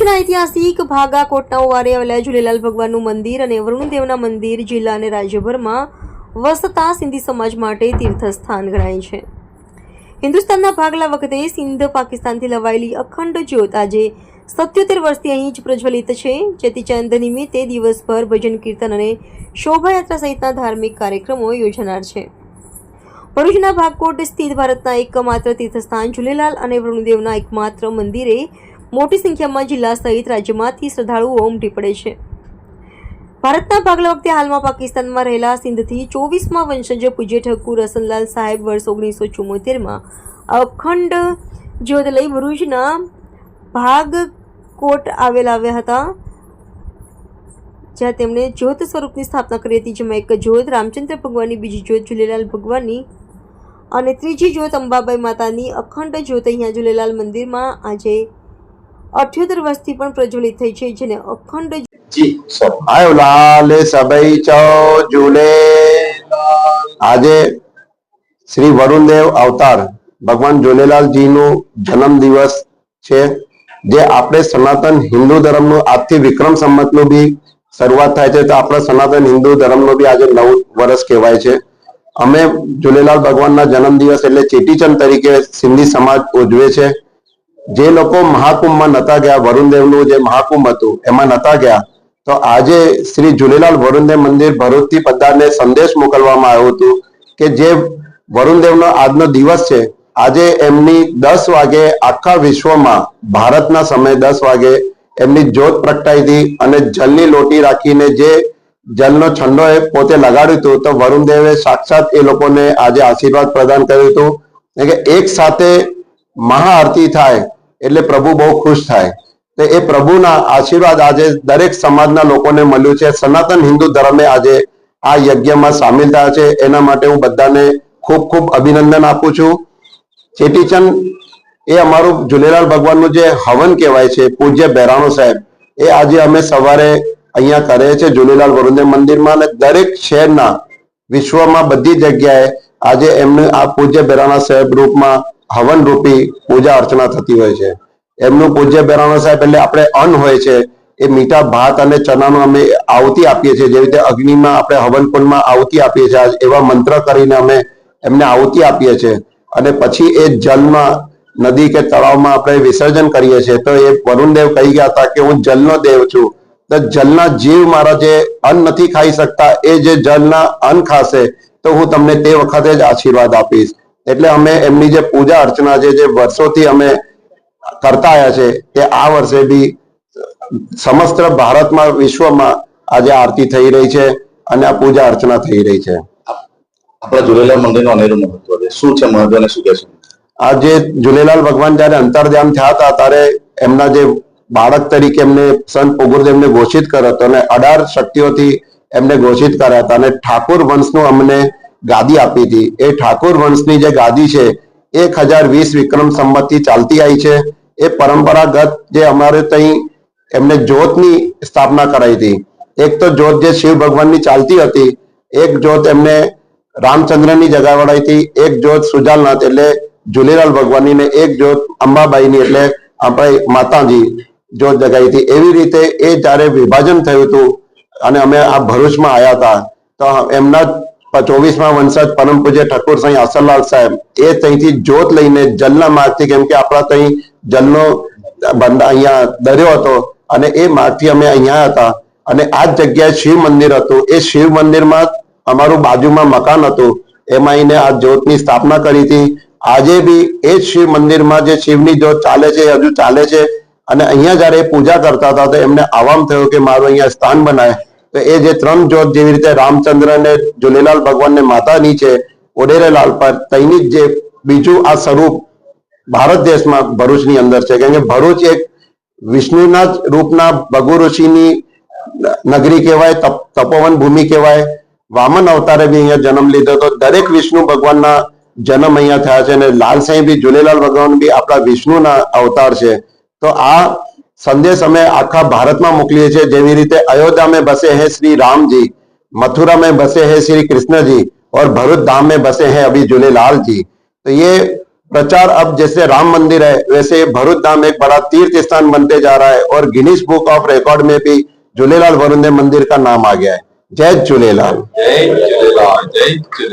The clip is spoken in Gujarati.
ભરૂચના ઐતિહાસિક ભાગા કોટના વારે આવેલા ઝૂલેલાલ ભગવાનનું મંદિર અને વરુણદેવના મંદિર જિલ્લા અને રાજ્યભરમાં વસતા સિંધી સમાજ માટે તીર્થસ્થાન ગણાય છે. હિન્દુસ્તાનના ભાગલા વખતે સિંધ પાકિસ્તાનથી લવાયેલી અખંડ જ્યોત આજે સત્યોતેર વર્ષથી અહીં જ પ્રજ્વલિત છે. જેથી ચંદ નિમિત્તે દિવસભર ભજન, કીર્તન અને શોભાયાત્રા સહિતના ધાર્મિક કાર્યક્રમો યોજાનાર છે. ભરૂચના ભાગકોટ સ્થિત ભારતના એકમાત્ર તીર્થસ્થાન ઝૂલેલાલ અને વરુણદેવના એકમાત્ર મંદિરે મોટી સંખ્યામાં જિલ્લા સહિત રાજ્યમાંથી શ્રદ્ધાળુઓ ઉમટી પડે છે. ભારતના ભાગલા વખતે હાલમાં પાકિસ્તાનમાં રહેલા સિંધથી ચોવીસમાં વંશજ પૂજ્ય ઠાકુર રસનલાલ સાહેબ વર્ષ ઓગણીસો ચુમ્મોતેરમાં અખંડ જ્યોત લઈ ભરૂચના ભાગકોટ આવેલા આવ્યા હતા, જ્યાં તેમણે જ્યોત સ્વરૂપની સ્થાપના કરી હતી, જેમાં એક જ્યોત રામચંદ્ર ભગવાનની, બીજી જ્યોત ઝૂલેલાલ ભગવાનની અને ત્રીજી જ્યોત અંબાબાઈ માતાની અખંડ જ્યોત અહીંયા ઝૂલેલાલ મંદિરમાં આજે અઠ્યોતેર વર્ષથી પણ પ્રજ્વલિત થઈ છે જેને અખંડ જી સર. આયો લાલ સબઈ ચો ઝૂલે આજે શ્રી વરુણદેવ અવતાર ભગવાન ઝૂલેલાલજીનું જન્મ દિવસ છે જે આપણે સનાતન હિન્દુ ધર્મનું આજથી વિક્રમ સંમતનું બી શરૂઆત થાય છે તો આપણા સનાતન હિન્દુ ધર્મનો બી આજે નવ વર્ષ કહેવાય છે. અમે ઝૂલેલાલ ભગવાનના જન્મ દિવસ એટલે ચેટીચંદ તરીકે સિંધી સમાજ ઉજવે છે. જે લોકો મહાકુંભમાં નતા ગયા, વરુણદેવનું જે મહાકુંભ હતું, એમાં નતા ગયા, તો આજે શ્રી ઝૂલેલાલ વરુણદેવ મંદિર ભરૂચથી બધાને સંદેશ મોકલવામાં આવ્યું હતું કે જે વરુણદેવનો આજનો દિવસ છે, આજે એમની દસ વાગે આખા વિશ્વમાં, ભારતના સમય દસ વાગે એમની જ્યોત પ્રગટાઈ હતી અને જલની લોટી રાખીને જે જલનો છંડો એ પોતે લગાડ્યું હતું, તો વરુણદેવે સાક્ષાત એ લોકોને આજે આશીર્વાદ પ્રદાન કર્યું હતું કે એક સાથે મહાઆરતી થાય એટલે પ્રભુ બહુ ખુશ થાય. તો એ પ્રભુના આશીર્વાદ આજે દરેક સમાજના લોકોને મળ્યું છે. સનાતન હિન્દુ ધર્મે આજે આ યજ્ઞમાં સામેલ થયા છે. એના માટે હું બધાને ખૂબ ખૂબ અભિનંદન આપું છું. ચેટીચંદ એ અમારું ઝુલેલાલ ભગવાનનું જે હવન કહેવાય છે, પૂજ્ય બહેરાણો સાહેબ, એ આજે અમે સવારે અહીંયા કરે છે ઝુલેલાલ વરુણદેવ મંદિરમાં અને દરેક શહેરના વિશ્વમાં બધી જગ્યાએ આજે એમને આ પૂજ્ય બહેરાણા સાહેબ રૂપમાં હવન રૂપી પૂજા અર્ચના થતી હોય છે. એમનું પૂજ્ય બહેરાણા સાહેબ, એટલે આપણે અન્ન હોય છે, એ મીઠા ભાત અને ચણાનું અમે આવતી આપીએ છીએ. જેવી રીતે અગ્નિમાં આપણે હવનકુંડમાં આવતી આપીએ છીએ એવા મંત્ર કરીને અમે એમને આવતી આપીએ છીએ. અને પછી એ જલમાં, નદી કે તળાવમાં આપણે વિસર્જન કરીએ છીએ. તો એ વરુણદેવ કહી ગયા હતા કે હું જલનો દેવ છું. તો જલના જીવ મારા જે અન્ન નથી ખાઈ શકતા, એ જે જલના અન્ન ખાશે, તો હું તમને તે વખતે જ આશીર્વાદ આપીશ. એટલે અમે એમની જે પૂજા અર્ચના છે જે વર્ષોથી અમે કરતા આવ્યા છે તે આ વર્ષે બી સમસ્ત ભારતમાં વિશ્વમાં આજે આરતી થઈ રહી છે અને આ પૂજા અર્ચના થઈ રહી છે. આપણા ઝુલેલાલ મંદિરનું અનેરું મહત્વ છે. શું છે મહત્વ અને શું કહેશું? આ જે ઝૂલેલાલ ભગવાન જયારે અંતર્ધ્યાન થયા હતા ત્યારે એમના જે બાળક તરીકે એમને સંત પોગુરદેવને ઘોષિત કર્યો હતો અને અઢાર શક્તિઓથી એમને ઘોષિત કર્યા હતા અને ઠાકોર વંશનું અમને ગાદી આપી હતી. એ ઠાકોર વંશની જે ગાદી છે, એક હજાર વીસ વિક્રમ સંમતથી ચાલતી આવી છે. એ પરંપરાગત જે અમારે ત્યાં એમને જ્યોતની સ્થાપના કરાઈ હતી. એક તો જ્યોત જે શિવ ભગવાનની ચાલતી હતી, એક જ્યોત એમને રામચંદ્રની જગા જગાવડાઈ હતી, એક જ્યોત સુજાલનાથ એટલે ઝૂલેલાલ ભગવાનની ને એક જ્યોત અંબાબાઈની એટલે આપણે માતાજી જ્યોત જગાઈ હતી. એવી રીતે એ જ્યારે વિભાજન થયું હતું અને અમે આ ભરૂચમાં આવ્યા હતા, તો એમના ચોવીસમાં વંશજ પરમ પૂજ્ય ઠાકોર સાંઈ અસરલાલ સાહેબ, એ ત્યાંથી જોત લઈને જલના માર્ગથી, કેમ કે આપણા ત્યાં જલનો બંધ અહીંયા દરિયો હતો, અને એ માર્ગથી અમે અહીંયા હતા. અને આ જગ્યાએ શિવ મંદિર હતું. એ શિવ મંદિરમાં અમારું બાજુમાં મકાન હતું. એમાં એને આ જ્યોતની સ્થાપના કરી હતી. આજે બી એ જ શિવ મંદિરમાં જે શિવની જ્યોત ચાલે છે હજુ ચાલે છે. અને અહીંયા જયારે પૂજા કરતા હતા, તો એમને આવામ થયું કે મારું અહીંયા સ્થાન બનાય. તો એ જે ત્રણ જ્યોત જેવી રીતે રામચંદ્ર ને ઝૂલેલાલ ભગવાન ને માતાની છે, ઓડેરેલાલ પર તૈનિક જે બીજું આ સ્વરૂપ ભારત દેશમાં ભરૂચની અંદર છે, કેમ કે ભરૂચ એક વિષ્ણુના જ રૂપના ભગુ ઋષિની નગરી કહેવાય તપોવન ભૂમિ કહેવાય. વામન અવતારે બી અહીંયા જન્મ લીધો તો દરેક વિષ્ણુ ભગવાનના જન્મ અહીંયા થયા છે અને લાલ સાંઈ બી ઝૂલેલાલ ભગવાન બી આપણા વિષ્ણુના અવતાર છે. તો આ સંદેશ અમે આખા ભારતમાં મોકલીએ છીએ જેવી રીતે अयोध्या में बसे हैं श्री राम जी मथुरा में बसे हैं श्री कृष्ण जी और भरूच धाम में बसे हैं अभी झूलेलाल जी तो ये प्रचार अब जैसे राम मंदिर है वैसे भरूच धाम एक बड़ा तीर्थ स्थान बनते जा रहा है और गिनीज बुक ऑफ रिकॉर्ड में भी झूलेलाल वरुण देव मंदिर का नाम आ गया है जय झूलेलाल જય જુલેલાલ જય જુલેલાલ